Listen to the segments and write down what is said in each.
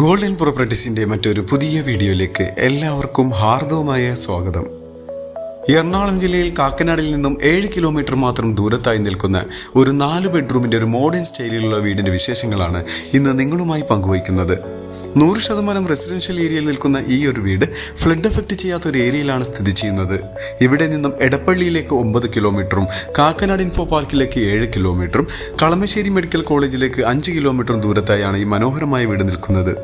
Golden പ്രോപ്പർട്ടീസിന്റെ മറ്റൊരു പുതിയ വീഡിയോയിലേക്ക് എല്ലാവർക്കും ഹാർദവമായ സ്വാഗതം. എറണാകുളം ജില്ലയിൽ കാക്കനാടിൽ നിന്നും ഏഴ് കിലോമീറ്റർ മാത്രം ദൂരത്തായി നിൽക്കുന്ന ഒരു നാല് ബെഡ്റൂമിന്റെ ഒരു മോഡേൺ സ്റ്റൈലിലുള്ള വീടിന്റെ വിശേഷങ്ങളാണ് ഇന്ന് നിങ്ങളുമായി പങ്കുവയ്ക്കുന്നത്. നൂറ് ശതമാനം റെസിഡൻഷ്യൽ ഏരിയയിൽ നിൽക്കുന്ന ഈ ഒരു വീട് ഫ്ലഡ് എഫക്റ്റ് ചെയ്യാത്ത ഒരു ഏരിയയിലാണ് സ്ഥിതി ചെയ്യുന്നത്. ഇവിടെ നിന്നും എടപ്പള്ളിയിലേക്ക് ഒമ്പത് കിലോമീറ്ററും കാക്കനാട് ഇൻഫോ പാർക്കിലേക്ക് ഏഴ് കിലോമീറ്ററും കളമശ്ശേരി മെഡിക്കൽ കോളേജിലേക്ക് അഞ്ച് കിലോമീറ്റർ ദൂരത്തായാണ് ഈ മനോഹരമായ വീട് നിൽക്കുന്നത്.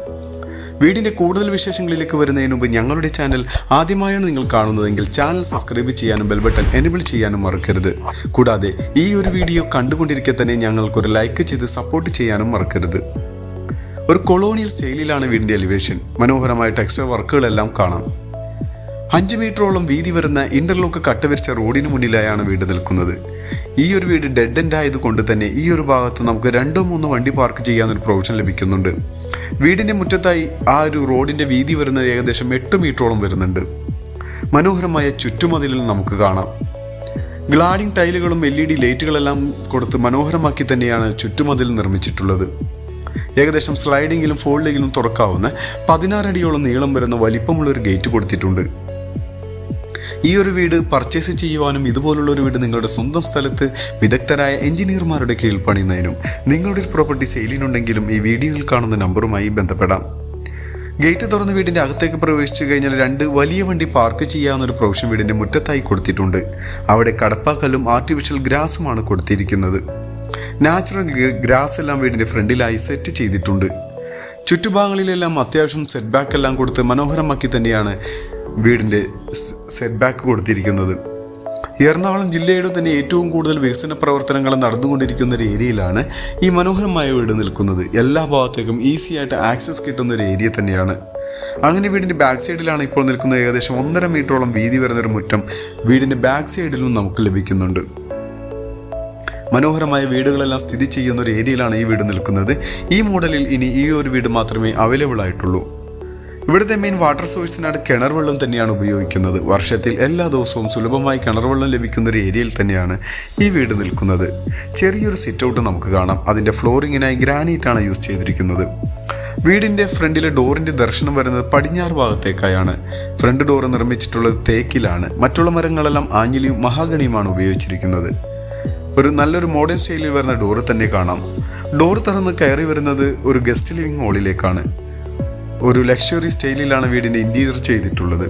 വീടിന്റെ കൂടുതൽ വിശേഷങ്ങളിലേക്ക് വരുന്നതിന് മുമ്പ് ഞങ്ങളുടെ ചാനൽ ആദ്യമായാണ് നിങ്ങൾ കാണുന്നതെങ്കിൽ ചാനൽ സബ്സ്ക്രൈബ് ചെയ്യാനും ബെൽ ബട്ടൺ എനേബിൾ ചെയ്യാനും മറക്കരുത്. കൂടാതെ ഈ ഒരു വീഡിയോ കണ്ടുകൊണ്ടിരിക്കെ തന്നെ ഞങ്ങൾക്കൊരു ലൈക്ക് ചെയ്ത് സപ്പോർട്ട് ചെയ്യാനും മറക്കരുത്. ഒരു കൊളോണിയൽ സ്റ്റൈലിലാണ് വീടിന്റെ എലിവേഷൻ മനോഹരമായ ടെക്സ്റ്റർ വർക്കുകളെല്ലാം കാണാം. അഞ്ച് മീറ്ററോളം വീതി വരുന്ന ഇന്റർലോക്ക് കട്ടുവരിച്ച റോഡിന് മുന്നിലായാണ് വീട് നിൽക്കുന്നത്. ഈ ഒരു വീട് ഡെഡ് എൻഡ് ആയതുകൊണ്ട് തന്നെ ഈ ഒരു ഭാഗത്ത് നമുക്ക് രണ്ടോ മൂന്നോ വണ്ടി പാർക്ക് ചെയ്യാനൊരു പ്രൊവിഷൻ ലഭിക്കുന്നുണ്ട്. വീടിന്റെ മുറ്റത്തായി ആ ഒരു റോഡിന്റെ വീതി വരുന്നത് ഏകദേശം എട്ട് മീറ്ററോളം വരുന്നുണ്ട്. മനോഹരമായ ചുറ്റുമതിലിൽ നമുക്ക് കാണാം. ഗ്ലാഡിംഗ് ടൈലുകളും എൽ ഇ ഡി ലൈറ്റുകളെല്ലാം കൊടുത്ത് മനോഹരമാക്കി തന്നെയാണ് ചുറ്റുമതിൽ നിർമ്മിച്ചിട്ടുള്ളത്. ഏകദേശം സ്ലൈഡിങ്ങിലും ഫോൾഡിങ്ങിലും തുറക്കാവുന്ന പതിനാറടിയോളം നീളം വരുന്ന വലിപ്പമുള്ള ഒരു ഗേറ്റ് കൊടുത്തിട്ടുണ്ട്. ഈ ഒരു വീട് പർച്ചേസ് ചെയ്യുവാനും ഇതുപോലുള്ള ഒരു വീട് നിങ്ങളുടെ സ്വന്തം സ്ഥലത്ത് വിദഗ്ധരായ എഞ്ചിനീയർമാരുടെ കീഴിൽ പണിയുന്നതിനും നിങ്ങളുടെ ഒരു പ്രോപ്പർട്ടി സെയിലിനുണ്ടെങ്കിലും ഈ വീഡിയോയിൽ കാണുന്ന നമ്പറുമായി ബന്ധപ്പെടാം. ഗേറ്റ് തുറന്ന് വീടിന്റെ അകത്തേക്ക് പ്രവേശിച്ചു കഴിഞ്ഞാൽ രണ്ട് വലിയ വണ്ടി പാർക്ക് ചെയ്യാവുന്ന ഒരു പ്രൊവിഷൻ വീടിന്റെ മുറ്റത്തായി കൊടുത്തിട്ടുണ്ട്. അവിടെ കടപ്പാക്കല്ലും ആർട്ടിഫിഷ്യൽ ഗ്രാസുമാണ് കൊടുത്തിരിക്കുന്നത്. നാച്ചുറൽ ഗ്രാസ് എല്ലാം വീടിന്റെ ഫ്രണ്ടിലായി സെറ്റ് ചെയ്തിട്ടുണ്ട്. ചുറ്റുഭാഗങ്ങളിലെല്ലാം അത്യാവശ്യം സെറ്റ് ബാക്ക് എല്ലാം കൊടുത്ത് മനോഹരമാക്കി തന്നെയാണ് വീടിന്റെ സെറ്റ് ബാക്ക് കൊടുത്തിരിക്കുന്നത്. എറണാകുളം ജില്ലയുടെ തന്നെ ഏറ്റവും കൂടുതൽ വികസന പ്രവർത്തനങ്ങൾ നടന്നുകൊണ്ടിരിക്കുന്ന ഒരു ഏരിയയിലാണ് ഈ മനോഹരമായ വീട് നിൽക്കുന്നത്. എല്ലാ ഭാഗത്തേക്കും ഈസി ആയിട്ട് ആക്സസ് കിട്ടുന്ന ഒരു ഏരിയ തന്നെയാണ്. അങ്ങനെ വീടിന്റെ ബാക്ക് സൈഡിലാണ് ഇപ്പോൾ നിൽക്കുന്ന ഏകദേശം ഒന്നര മീറ്ററോളം വീതി വരുന്ന ഒരു മുറ്റം വീടിന്റെ ബാക്ക് സൈഡിലും നമുക്ക് ലഭിക്കുന്നുണ്ട്. മനോഹരമായ വീടുകളെല്ലാം സ്ഥിതി ചെയ്യുന്ന ഒരു ഏരിയയിലാണ് ഈ വീട് നിൽക്കുന്നത്. ഈ മോഡലിൽ ഇനി ഈ ഒരു വീട് മാത്രമേ അവൈലബിൾ ആയിട്ടുള്ളൂ. ഇവിടുത്തെ മെയിൻ വാട്ടർ സോഴ്സിനായിട്ട് കിണർ വെള്ളം തന്നെയാണ് ഉപയോഗിക്കുന്നത്. വർഷത്തിൽ എല്ലാ ദിവസവും സുലഭമായി കിണർ വെള്ളം ലഭിക്കുന്ന ഒരു ഏരിയയിൽ തന്നെയാണ് ഈ വീട് നിൽക്കുന്നത്. ചെറിയൊരു സിറ്റ് ഔട്ട് നമുക്ക് കാണാം. അതിന്റെ ഫ്ലോറിങ്ങിനായി ഗ്രാനൈറ്റാണ് യൂസ് ചെയ്തിരിക്കുന്നത്. വീടിന്റെ ഫ്രണ്ടിലെ ഡോറിന്റെ ദർശനം വരുന്നത് പടിഞ്ഞാറ് ഭാഗത്തേക്കായാണ്. Front door നിർമ്മിച്ചിട്ടുള്ളത് തേക്കിലാണ്. മറ്റുള്ള മരങ്ങളെല്ലാം ആഞ്ഞിലിയും മഹാഗണിയുമാണ് ഉപയോഗിച്ചിരിക്കുന്നത്. ഒരു നല്ലൊരു മോഡേൺ സ്റ്റൈലിൽ വരുന്ന ഡോറ് തന്നെ കാണാം. ഡോർ തുറന്ന് കയറി വരുന്നത് ഒരു ഗസ്റ്റ് ലിവിംഗ് ഹാളിലേക്കാണ് ഒരു ലക്ഷറി സ്റ്റൈലിലാണ് വീടിന്റെ ഇന്റീരിയർ ചെയ്തിട്ടുള്ളത്.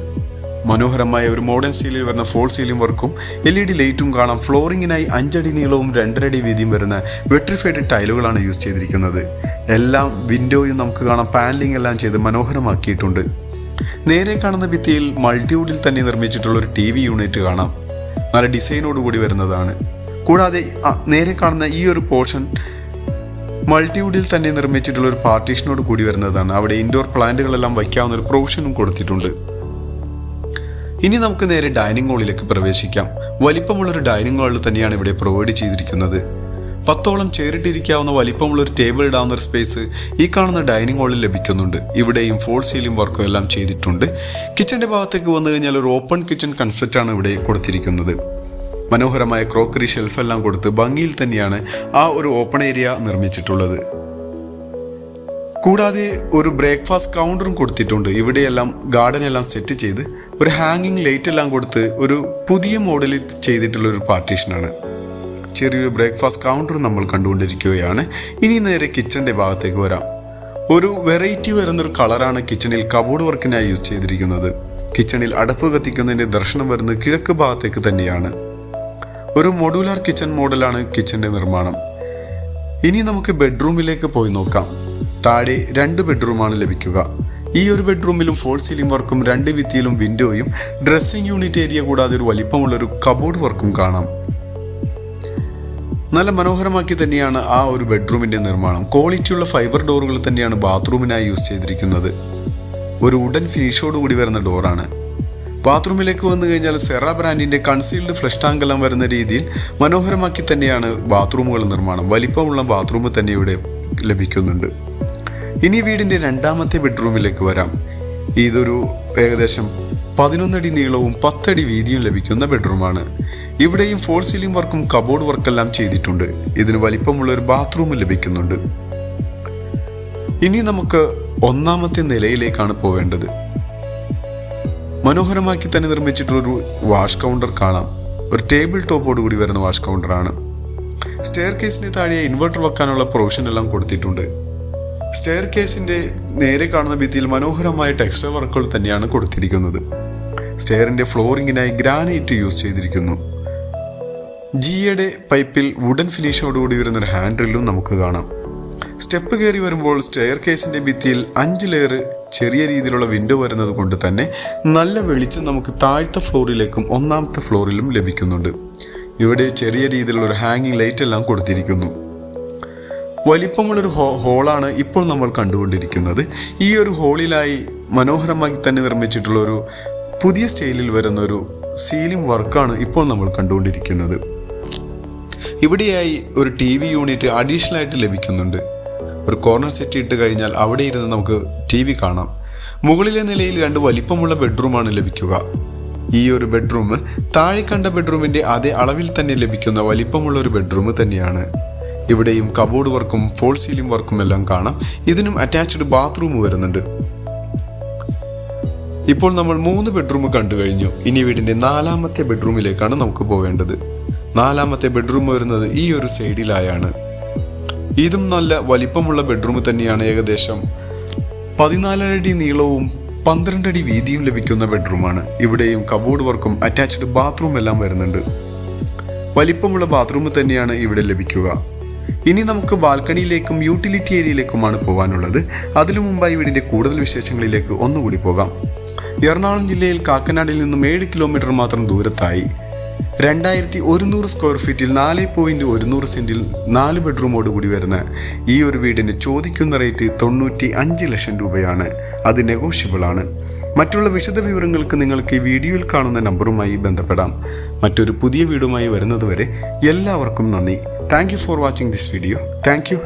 മനോഹരമായ ഒരു മോഡേൺ സ്റ്റൈലിൽ വരുന്ന ഫോൾ സീലിംഗ് വർക്കും എൽ ഇ ഡി ലൈറ്റും കാണാം. ഫ്ലോറിങ്ങിനായി അഞ്ചടി നീളവും രണ്ടരടി വീതിയും വരുന്ന വെട്രിഫൈഡ് ടൈലുകളാണ് യൂസ് ചെയ്തിരിക്കുന്നത്. എല്ലാം വിൻഡോയും നമുക്ക് കാണാം. പാനലിംഗ് എല്ലാം ചെയ്ത് മനോഹരമാക്കിയിട്ടുണ്ട്. നേരെ കാണുന്ന ഭിത്തിയിൽ മൾട്ടിവുഡിൽ തന്നെ നിർമ്മിച്ചിട്ടുള്ള ഒരു ടി വി യൂണിറ്റ് കാണാം. നല്ല ഡിസൈനോടുകൂടി വരുന്നതാണ്. കൂടാതെ നേരെ കാണുന്ന ഈ ഒരു പോർഷൻ മൾട്ടിവുഡിൽ തന്നെ നിർമ്മിച്ചിട്ടുള്ള ഒരു പാർട്ടീഷനോട് കൂടി വരുന്നതാണ്. അവിടെ ഇൻഡോർ പ്ലാന്റുകളെല്ലാം വയ്ക്കാവുന്ന ഒരു പ്രൊവിഷനും കൊടുത്തിട്ടുണ്ട്. ഇനി നമുക്ക് നേരെ ഡൈനിങ് ഹാളിലേക്ക് പ്രവേശിക്കാം. വലിപ്പമുള്ളൊരു ഡൈനിങ് ഹാളിൽ തന്നെയാണ് ഇവിടെ പ്രൊവൈഡ് ചെയ്തിരിക്കുന്നത്. പത്തോളം ചേറിട്ടിരിക്കാവുന്ന വലിപ്പമുള്ള ഒരു ടേബിൾ ഇടാവുന്ന ഒരു സ്പേസ് ഈ കാണുന്ന ഡൈനിങ് ഹാളിൽ ലഭിക്കുന്നുണ്ട്. ഇവിടെയും ഫോൾ സീലിംഗ് വർക്കും എല്ലാം ചെയ്തിട്ടുണ്ട്. കിച്ചന്റെ ഭാഗത്തേക്ക് വന്നു കഴിഞ്ഞാൽ ഒരു ഓപ്പൺ കിച്ചൺ കൺസെപ്റ്റാണ് ഇവിടെ കൊടുത്തിരിക്കുന്നത്. മനോഹരമായ ക്രോക്കറി ഷെൽഫെല്ലാം കൊടുത്ത് ഭംഗിയിൽ തന്നെയാണ് ആ ഒരു ഓപ്പൺ ഏരിയ നിർമ്മിച്ചിട്ടുള്ളത്. കൂടാതെ ഒരു ബ്രേക്ക്ഫാസ്റ്റ് കൗണ്ടറും കൊടുത്തിട്ടുണ്ട്. ഇവിടെയെല്ലാം ഗാർഡൻ എല്ലാം സെറ്റ് ചെയ്ത് ഒരു ഹാങ്ങിങ് ലൈറ്റ് എല്ലാം കൊടുത്ത് ഒരു പുതിയ മോഡലിൽ ചെയ്തിട്ടുള്ള ഒരു പാർട്ടീഷനാണ് ചെറിയൊരു ബ്രേക്ക്ഫാസ്റ്റ് കൗണ്ടർ നമ്മൾ കണ്ടുകൊണ്ടിരിക്കുകയാണ്. ഇനി നേരെ കിച്ചന്റെ ഭാഗത്തേക്ക് വരാം. ഒരു വെറൈറ്റി വരുന്നൊരു കളറാണ് കിച്ചണിൽ കബോർഡ് വർക്കിനായി യൂസ് ചെയ്തിരിക്കുന്നത്. കിച്ചണിൽ അടപ്പ് കത്തിക്കുന്നതിന്റെ ദർശനം വരുന്നത് കിഴക്ക് ഭാഗത്തേക്ക് തന്നെയാണ്. ഒരു മോഡുലാർ കിച്ചൺ മോഡലാണ് കിച്ചന്റെ നിർമ്മാണം. ഇനി നമുക്ക് ബെഡ്റൂമിലേക്ക് പോയി നോക്കാം. താഴെ രണ്ട് ബെഡ്റൂമാണ് ലഭിക്കുക. ഈ ഒരു ബെഡ്റൂമിലും ഫോൾ സീലിംഗ് വർക്കും രണ്ട് വിത്തിയിലും വിൻഡോയും ഡ്രസ്സിംഗ് യൂണിറ്റ് ഏരിയ കൂടാതെ ഒരു വലിപ്പമുള്ളൊരു കബോർഡ് വർക്കും കാണാം. നല്ല മനോഹരമാക്കി തന്നെയാണ് ആ ഒരു ബെഡ്റൂമിന്റെ നിർമ്മാണം. ക്വാളിറ്റിയുള്ള ഫൈബർ ഡോറുകൾ തന്നെയാണ് ബാത്റൂമിനായി യൂസ് ചെയ്തിരിക്കുന്നത്. ഒരു ഉടൻ ഫിനിഷോട് കൂടി വരുന്ന ഡോറാണ് ബാത്റൂമിലേക്ക് വന്നു കഴിഞ്ഞാൽ സെറ ബ്രാൻഡിന്റെ കൺസീൽഡ് ഫ്ലഷ് ടാങ്ക് എല്ലാം വരുന്ന രീതിയിൽ മനോഹരമാക്കി തന്നെയാണ് ബാത്റൂമുകൾ നിർമ്മാണം. വലിപ്പമുള്ള ബാത്റൂം തന്നെ ഇവിടെ ലഭിക്കുന്നുണ്ട്. ഇനി വീടിന്റെ രണ്ടാമത്തെ ബെഡ്റൂമിലേക്ക് വരാം. ഇതൊരു ഏകദേശം പതിനൊന്നടി നീളവും പത്തടി വീതിയും ലഭിക്കുന്ന ബെഡ്റൂമാണ്. ഇവിടെയും ഫോൾ സീലിംഗ് വർക്കും കബോർഡ് വർക്കെല്ലാം ചെയ്തിട്ടുണ്ട്. ഇതിന് വലിപ്പമുള്ള ഒരു ബാത്റൂം ലഭിക്കുന്നുണ്ട്. ഇനി നമുക്ക് ഒന്നാമത്തെ നിലയിലേക്കാണ് പോവേണ്ടത്. മനോഹരമാക്കി തന്നെ നിർമ്മിച്ചിട്ടുള്ളൊരു വാഷ് കൗണ്ടർ കാണാം. ഒരു ടേബിൾ ടോപ്പോട് കൂടി വരുന്ന വാഷ് കൗണ്ടറാണ്. സ്റ്റെയർ കേസിന് താഴെ ഇൻവെർട്ടർ വെക്കാനുള്ള പ്രൊവിഷൻ എല്ലാം കൊടുത്തിട്ടുണ്ട്. സ്റ്റെയർ കേസിന്റെ നേരെ കാണുന്ന ഭിത്തിയിൽ മനോഹരമായ ടെക്സ്റ്റർ വർക്കുകൾ തന്നെയാണ് കൊടുത്തിരിക്കുന്നത്. സ്റ്റെയറിന്റെ ഫ്ലോറിങ്ങിനായി ഗ്രാനൈറ്റ് യൂസ് ചെയ്തിരിക്കുന്നു. ജിയുടെ പൈപ്പിൽ വുഡൻ ഫിനിഷോടുകൂടി വരുന്ന ഒരു ഹാൻഡ് ഡ്രില്ലും നമുക്ക് കാണാം. സ്റ്റെപ്പ് കയറി വരുമ്പോൾ സ്റ്റെയർ കേസിന്റെ ഭിത്തിയിൽ അഞ്ച് ലെയർ ചെറിയ രീതിയിലുള്ള വിൻഡോ വരുന്നത് കൊണ്ട് തന്നെ നല്ല വെളിച്ചം നമുക്ക് താഴത്തെ ഫ്ലോറിലേക്കും ഒന്നാമത്തെ ഫ്ലോറിലും ലഭിക്കുന്നുണ്ട്. ഇവിടെ ചെറിയ രീതിയിലുള്ള ഒരു ഹാങ്ങിങ് ലൈറ്റ് എല്ലാം കൊടുത്തിരിക്കുന്നു. വലിപ്പമുള്ളൊരു ഹോ ഹോളാണ് ഇപ്പോൾ നമ്മൾ കണ്ടുകൊണ്ടിരിക്കുന്നത്. ഈ ഒരു ഹോളിലായി മനോഹരമായി തന്നെ നിർമ്മിച്ചിട്ടുള്ള ഒരു പുതിയ സ്റ്റൈലിൽ വരുന്ന ഒരു സീലിംഗ് വർക്കാണ് ഇപ്പോൾ നമ്മൾ കണ്ടുകൊണ്ടിരിക്കുന്നത്. ഇവിടെയായി ഒരു ടി വി യൂണിറ്റ് അഡീഷണൽ ആയിട്ട് ലഭിക്കുന്നുണ്ട്. ഒരു കോർണർ സെറ്റ് ഇട്ട് കഴിഞ്ഞാൽ അവിടെ ഇരുന്ന് നമുക്ക് ടി വി കാണാം. മുകളിലെ നിലയിൽ രണ്ട് വലിപ്പമുള്ള ബെഡ്റൂമാണ് ലഭിക്കുക. ഈ ഒരു ബെഡ്റൂം താഴെ കണ്ട ബെഡ്റൂമിന്റെ അതേ അളവിൽ തന്നെ ലഭിക്കുന്ന വലിപ്പമുള്ള ഒരു ബെഡ്റൂം തന്നെയാണ്. ഇവിടെയും കബോർഡ് വർക്കും ഫോൾ സീലിംഗ് വർക്കും എല്ലാം കാണാം. ഇതിനും അറ്റാച്ച്ഡ് ബാത്റൂം വരുന്നുണ്ട്. ഇപ്പോൾ നമ്മൾ മൂന്ന് ബെഡ്റൂം കണ്ടു കഴിഞ്ഞു. ഇനി വീടിന്റെ നാലാമത്തെ ബെഡ്റൂമിലേക്കാണ് നമുക്ക് പോവേണ്ടത്. നാലാമത്തെ ബെഡ്റൂം വരുന്നത് ഈ ഒരു സൈഡിലായാണ് ഇതും നല്ല വലിപ്പമുള്ള ബെഡ്റൂം തന്നെയാണ് ഏകദേശം. പതിനാലരടി നീളവും പന്ത്രണ്ടടി വീതിയും ലഭിക്കുന്ന ബെഡ്റൂമാണ് ഇവിടെയും കബോർഡ് വർക്കും അറ്റാച്ച്ഡ് ബാത്റൂം എല്ലാം വരുന്നുണ്ട്. വലിപ്പമുള്ള ബാത്റൂം തന്നെയാണ് ഇവിടെ ലഭിക്കുക. ഇനി നമുക്ക് ബാൽക്കണിയിലേക്കും യൂട്ടിലിറ്റി ഏരിയയിലേക്കുമാണ് പോകാനുള്ളത്. അതിനു മുമ്പായി വീടിന്റെ കൂടുതൽ വിശേഷങ്ങളിലേക്ക് ഒന്നുകൂടി പോകാം. എറണാകുളം ജില്ലയിൽ കാക്കനാടിൽ നിന്നും ഏഴ് കിലോമീറ്റർ മാത്രം ദൂരത്തായി. രണ്ടായിരത്തി ഒരുന്നൂറ് സ്ക്വയർ ഫീറ്റിൽ നാല് പോയിന്റ് ഒരുന്നൂറ് സെന്റിൽ നാല് ബെഡ്റൂമോട് കൂടി വരുന്ന ഈ ഒരു വീടിന് ചോദിക്കുന്ന റേറ്റ് തൊണ്ണൂറ്റി അഞ്ച് ലക്ഷം രൂപയാണ്. അത് നെഗോഷ്യബിൾ ആണ്. മറ്റുള്ള വിശദ വിവരങ്ങൾക്ക് നിങ്ങൾക്ക് ഈ വീഡിയോയിൽ കാണുന്ന നമ്പറുമായി ബന്ധപ്പെടാം. മറ്റൊരു പുതിയ വീടുമായി വരുന്നതുവരെ എല്ലാവർക്കും നന്ദി. Thank for watching this video thank you